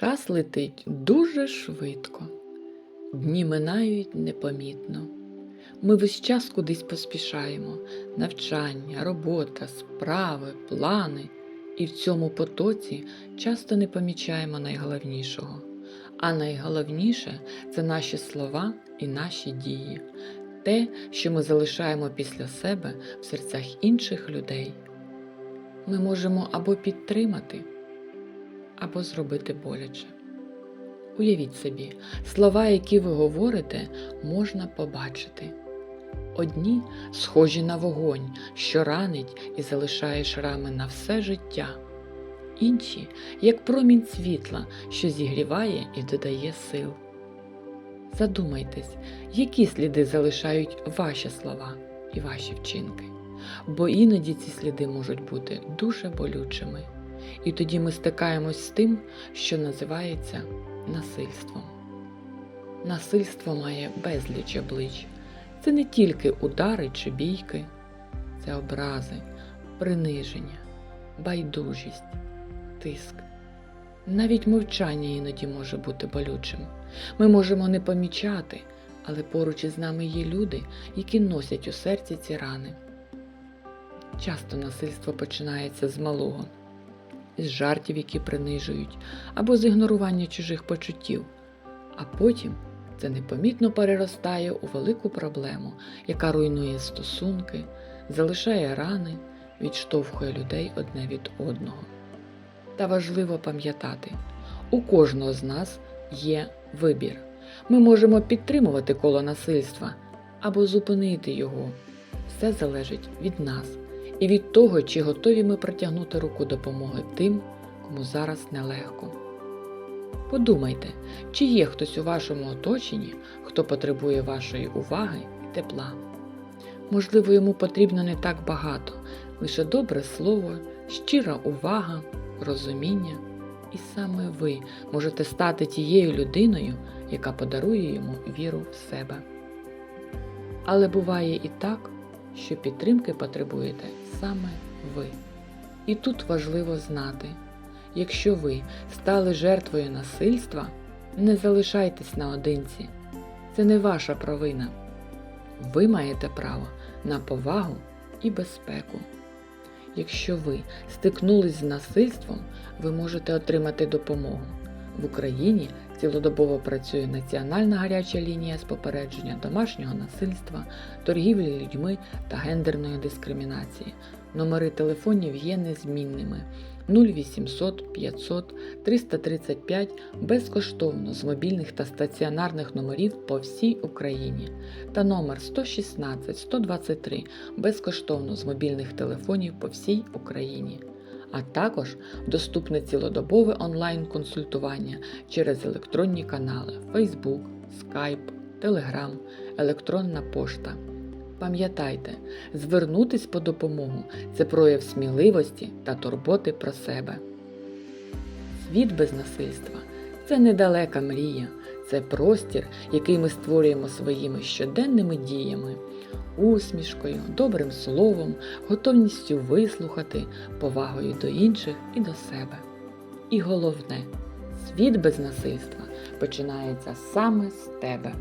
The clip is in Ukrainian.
Час летить дуже швидко, дні минають непомітно. Ми весь час кудись поспішаємо: навчання, робота, справи, плани. І в цьому потоці часто не помічаємо найголовнішого. А найголовніше це наші слова і наші дії, те, що ми залишаємо після себе в серцях інших людей. Ми можемо або підтримати, або зробити боляче. Уявіть собі, слова, які ви говорите, можна побачити. Одні схожі на вогонь, що ранить і залишає шрами на все життя, інші як промінь світла, що зігріває і додає сил. Задумайтесь, які сліди залишають ваші слова і ваші вчинки, бо іноді ці сліди можуть бути дуже болючими, і тоді ми стикаємось з тим, що називається насильством. Насильство має безліч облич. Це не тільки удари чи бійки, це образи, приниження, байдужість, тиск. Навіть мовчання іноді може бути болючим. Ми можемо не помічати, але поруч із нами є люди, які носять у серці ці рани. Часто насильство починається з малого, з жартів, які принижують, або з ігнорування чужих почуттів, а потім це непомітно переростає у велику проблему, яка руйнує стосунки, залишає рани, відштовхує людей одне від одного. Та важливо пам'ятати, у кожного з нас є вибір. Ми можемо підтримувати коло насильства або зупинити його. Все залежить від нас і від того, чи готові ми протягнути руку допомоги тим, кому зараз нелегко. Подумайте, чи є хтось у вашому оточенні, хто потребує вашої уваги і тепла. Можливо, йому потрібно не так багато, лише добре слово, щира увага, розуміння, і саме ви можете стати тією людиною, яка подарує йому віру в себе. Але буває і так, що підтримки потребуєте саме ви. І тут важливо знати, якщо ви стали жертвою насильства, не залишайтесь наодинці. Це не ваша провина. Ви маєте право на повагу і безпеку. Якщо ви стикнулись з насильством, ви можете отримати допомогу. В Україні цілодобово працює Національна гаряча лінія з попередження домашнього насильства, торгівлі людьми та гендерної дискримінації. Номери телефонів є незмінними 0800 500 335 безкоштовно з мобільних та стаціонарних номерів по всій Україні та номер 116 123 безкоштовно з мобільних телефонів по всій Україні. А також доступне цілодобове онлайн-консультування через електронні канали Facebook, Skype, Telegram, електронна пошта. Пам'ятайте, звернутись по допомогу це прояв сміливості та турботи про себе. Світ без насильства це недалека мрія, це простір, який ми створюємо своїми щоденними діями, усмішкою, добрим словом, готовністю вислухати, повагою до інших і до себе. І головне, світ без насильства починається саме з тебе.